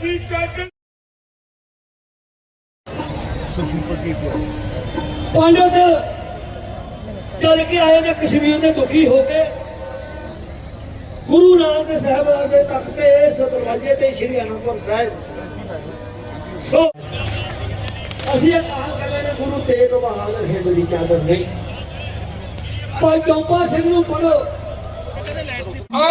ਅਸੀਂ ਕੱਢ ਚੱਲ ਕੇ ਆਏ ਨੇ ਕਸ਼ਮੀਰ ਦੇ ਦੁਖੀ ਹੋ ਕੇ। ਗੁਰੂ ਨਾਨਕ ਸਾਹਿਬ ਦੇ ਤਖਤ ਤੇ ਇਸ ਦਰਵਾਜ਼ੇ ਤੇ ਸ਼੍ਰੀ ਅਨੰਦਪੁਰ ਸਾਹਿਬ। ਸੋ ਅਸੀਂ ਇਹ ਕਾਲ ਕਰਦੇ ਨੇ ਗੁਰੂ ਤੇਗ ਬਹਾਦਰ ਹੈ ਬੜੀ ਚਾਦਰ ਨਹੀਂ। ਭਾਈ ਚੌਪਾ ਸਿੰਘ ਨੂੰ ਪੜੋ ਓ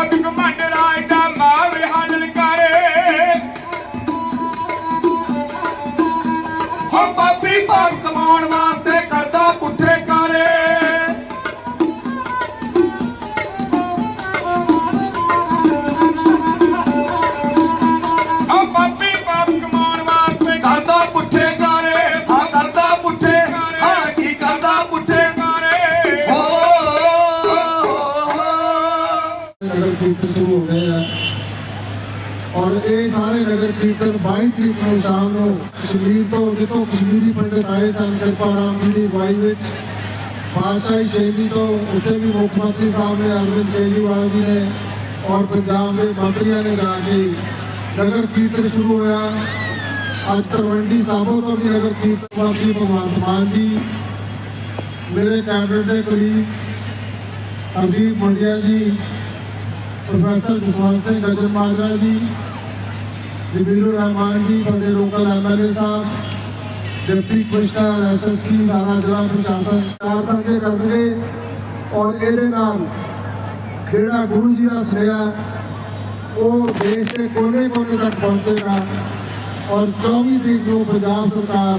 ਕੜਿਆ ਬੰਦ ਕਮਾਂਡ ਰਾਜ ਦਾ ਮਾਨ ਹਾਜ਼ਰ ਕਰੇ। ਹੋ ਬਾਬੀ ਭਾਗ ਕਮਾਉਣ ਵਾਸਤੇ ਤਰੀਕ ਨੂੰ ਸ਼ਾਮ ਨੂੰ ਕਸ਼ਮੀਰ ਤੋਂ ਜਿੱਥੋਂ ਕਸ਼ਮੀਰੀ ਪੰਡਿਤ ਆਏ ਸਨ, ਕਿਰਪਾ ਰਾਮ ਜੀ ਦੀ ਅਗਵਾਈ ਵਿੱਚ। ਬਾਦਸ਼ਾਹੀ ਸ਼ੇਵੀ ਤੋਂ ਉੱਥੇ ਵੀ ਮੁੱਖ ਮੰਤਰੀ ਸਾਹਿਬ ਨੇ ਅਰਵਿੰਦ ਕੇਜਰੀਵਾਲ ਜੀ ਨੇ ਔਰ ਪੰਜਾਬ ਦੇ ਮੰਤਰੀਆਂ ਨੇ ਜਾ ਕੇ ਨਗਰ ਕੀਰਤਨ ਸ਼ੁਰੂ ਹੋਇਆ। ਅੱਜ ਤਲਵੰਡੀ ਸਾਬੋ ਤੋਂ ਵੀ ਨਗਰ ਕੀਰਤਨ ਵਾਸੀ ਭਗਵੰਤ ਮਾਨ ਜੀ, ਮੇਰੇ ਕੈਬਨਿਟ ਦੇ ਕੁਲੀਗ ਹਰਦੀਪ ਮੁੰਡਿਆ ਜੀ, ਪ੍ਰੋਫੈਸਰ ਜਸਵੰਤ ਸਿੰਘ ਗਜਰ ਮਾਜਰਾ ਜੀ ਜਬੀਲੁਰ ਰਹਿਮਾਨ ਜੀ ਸਾਡੇ ਲੋਕਲ ਐਮਐਲਏ ਸਾਹਿਬ, ਡਿਪਟੀ ਕਮਿਸ਼ਨਰ ਐਸਐਸਪੀ ਸਾਰਾ ਜ਼ਿਲ੍ਹਾ ਪ੍ਰਸ਼ਾਸਨ, ਚਾਰ ਸੰਗੇ ਕਰਨਗੇ। ਔਰ ਇਹਦੇ ਨਾਲ ਖੇੜਾ ਗੁਰੂ ਜੀ ਦਾ ਸੁਨੇਹਾ ਉਹ ਦੇਸ਼ ਦੇ ਕੋਨੇ-ਕੋਨੇ ਤੱਕ ਪਹੁੰਚੇਗਾ। ਔਰ 24 ਤਰੀਕ ਨੂੰ ਪੰਜਾਬ ਸਰਕਾਰ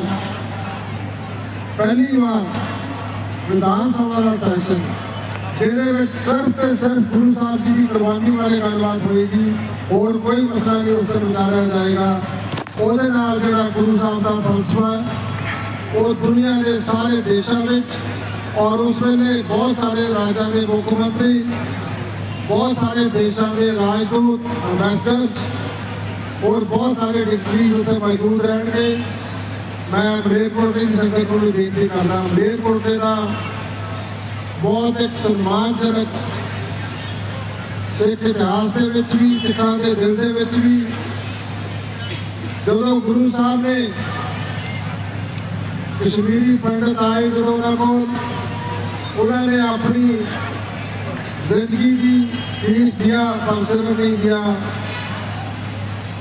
ਪਹਿਲੀ ਵਾਰ ਵਿਧਾਨ ਸਭਾ ਦਾ ਸੈਸ਼ਨ ਜਿਹਦੇ ਵਿੱਚ ਸਿਰਫ ਤੇ ਸਿਰਫ ਗੁਰੂ ਸਾਹਿਬ ਜੀ ਦੀ ਕੁਰਬਾਨੀ ਬਾਰੇ ਗੱਲਬਾਤ ਹੋਏਗੀ, ਹੋਰ ਕੋਈ ਮਸਲਾ ਨਹੀਂ, ਉਸ ਤੇ ਵਿਚਾਰਿਆ ਜਾਏਗਾ। ਉਹਦੇ ਨਾਲ ਜਿਹੜਾ ਗੁਰੂ ਸਾਹਿਬ ਦਾ ਫਲਸਫਾ ਉਹ ਦੁਨੀਆ ਦੇ ਸਾਰੇ ਦੇਸ਼ਾਂ ਵਿੱਚ ਔਰ ਉਸ ਵੇਲੇ ਬਹੁਤ ਸਾਰੇ ਰਾਜਾਂ ਦੇ ਮੁੱਖ ਮੰਤਰੀ, ਬਹੁਤ ਸਾਰੇ ਦੇਸ਼ਾਂ ਦੇ ਰਾਜਦੂਤ ਅੰਬੈਸਡਰਸ ਔਰ ਬਹੁਤ ਸਾਰੇ ਡਿਗਰੀਜ਼ ਉੱਥੇ ਮੌਜੂਦ ਰਹਿਣਗੇ। ਮੈਂ ਮਲੇਰਕੋਟਲੇ ਦੀ ਸੰਗਤ ਨੂੰ ਵੀ ਬੇਨਤੀ ਕਰਦਾ ਮਲੇਰਕੋਟਲੇ ਦਾ ਬਹੁਤ ਇੱਕ ਸਨਮਾਨਜਨਕ ਸਿੱਖ ਇਤਿਹਾਸ ਦੇ ਵਿੱਚ ਵੀ, ਸਿੱਖਾਂ ਦੇ ਦਿਲ ਦੇ ਵਿੱਚ ਵੀ ਜਦੋਂ ਗੁਰੂ ਸਾਹਿਬ ਨੇ ਕਸ਼ਮੀਰੀ ਪੰਡਤ ਆਏ, ਜਦੋਂ ਉਹਨਾਂ ਕੋਲ ਉਹਨਾਂ ਨੇ ਆਪਣੀ ਜ਼ਿੰਦਗੀ ਦੀ ਸੀਸ ਦਿਆ ਪਰ ਨਹੀਂ ਦਿਆ,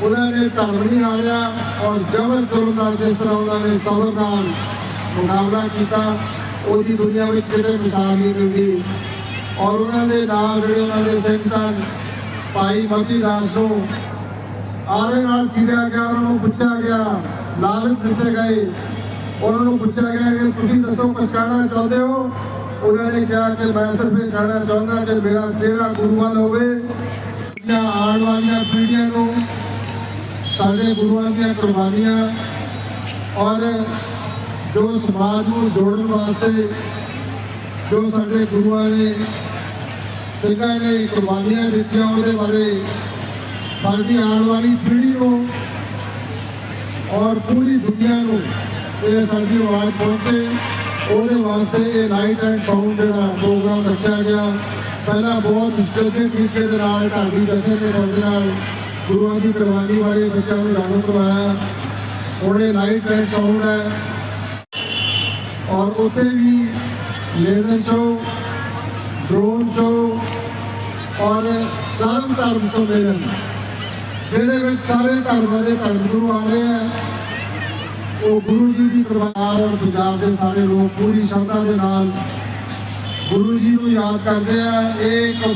ਉਹਨਾਂ ਨੇ ਧਰਮ ਨਹੀਂ ਹਾਰਿਆ ਔਰ ਜ਼ਬਰ ਜ਼ੁਲਮ ਨਾਲ ਜਿਸ ਤਰ੍ਹਾਂ ਉਹਨਾਂ ਨੇ ਸਬਰ ਨਾਲ ਮੁਕਾਬਲਾ ਕੀਤਾ। ਉਹਦੀ ਦੁਨੀਆ ਵਿੱਚ ਕਿਤੇ ਮਿਸਾਲ ਨਹੀਂ ਮਿਲਦੀ। ਔਰ ਉਹਨਾਂ ਦੇ ਨਾਲ ਜਿਹੜੇ ਉਹਨਾਂ ਦੇ ਸਿੰਘ ਸਨ, ਭਾਈ ਮਤੀ ਦਾਸ ਨੂੰ ਆਰੇ ਨਾਲ ਚੀੜਿਆ ਗਿਆ, ਉਹਨਾਂ ਨੂੰ ਪੁੱਛਿਆ ਗਿਆ, ਲਾਲਚ ਦਿੱਤੇ ਗਏ। ਉਹਨਾਂ ਨੂੰ ਪੁੱਛਿਆ ਗਿਆ ਕਿ ਤੁਸੀਂ ਦੱਸੋ ਕੁਝ ਕਹਿਣਾ ਚਾਹੁੰਦੇ ਹੋ? ਉਹਨਾਂ ਨੇ ਕਿਹਾ ਕਿ ਮੈਂ ਸਿਰਫ ਇਹ ਕਹਿਣਾ ਚਾਹੁੰਦਾ ਕਿ ਮੇਰਾ ਚਿਹਰਾ ਗੁਰੂ ਵੱਲ ਹੋਵੇ। ਜਾਂ ਆਉਣ ਵਾਲੀਆਂ ਪੀੜ੍ਹੀਆਂ ਨੂੰ ਸਾਡੇ ਗੁਰੂਆਂ ਦੀਆਂ ਕੁਰਬਾਨੀਆਂ। ਔਰ ਜੋ ਸਮਾਜ ਨੂੰ ਜੋੜਨ ਵਾਸਤੇ ਜੋ ਸਾਡੇ ਗੁਰੂਆਂ ਨੇ ਸਿੰਘਾਂ ਨੇ ਕੁਰਬਾਨੀਆਂ ਦਿੱਤੀਆਂ ਉਹਦੇ ਬਾਰੇ ਸਾਡੀ ਆਉਣ ਵਾਲੀ ਪੀੜ੍ਹੀ ਨੂੰ ਔਰ ਪੂਰੀ ਦੁਨੀਆ ਨੂੰ ਇਹ ਸਾਡੀ ਆਵਾਜ਼ ਪਹੁੰਚੇ। ਉਹਦੇ ਵਾਸਤੇ ਇਹ ਲਾਈਟ ਐਂਡ ਸਾਊਂਡ ਜਿਹੜਾ ਪ੍ਰੋਗਰਾਮ ਰੱਖਿਆ ਗਿਆ। ਪਹਿਲਾਂ ਬਹੁਤ ਸਟੇਜੀ ਤਰੀਕੇ ਦੇ ਨਾਲ ਢਾਡੀ ਜਥੇ ਦੇ ਤੁਹਾਡੇ ਨਾਲ ਗੁਰੂਆਂ ਦੀ ਕੁਰਬਾਨੀ ਬਾਰੇ ਬੱਚਿਆਂ ਨੂੰ ਜਾਣੂ ਕਰਵਾਇਆ। ਹੁਣ ਇਹ ਲਾਈਟ ਐਂਡ ਸਾਊਂਡ ਹੈ। ਔਰ ਉੱਥੇ ਵੀ ਲੇਜ਼ਰ ਸ਼ੋ ਡਰੋਨ ਸ਼ੋਅ ਔਰ ਸਰਮ ਧਰਮ ਸੰਮੇਲਨ, ਜਿਹਦੇ ਵਿੱਚ ਸਾਰੇ ਧਰਮਾਂ ਦੇ ਧਰਮ ਗੁਰੂ ਆਏ ਆ ਉਹ ਗੁਰੂ ਜੀ ਦੀ ਦਰਬਾਰ ਔਰ ਪੰਜਾਬ ਦੇ ਸਾਰੇ ਲੋਕ ਪੂਰੀ ਸ਼ਰਧਾ ਦੇ ਨਾਲ ਗੁਰੂ ਜੀ ਨੂੰ ਯਾਦ ਕਰਦੇ ਆ। ਇਹ ਇੱਕ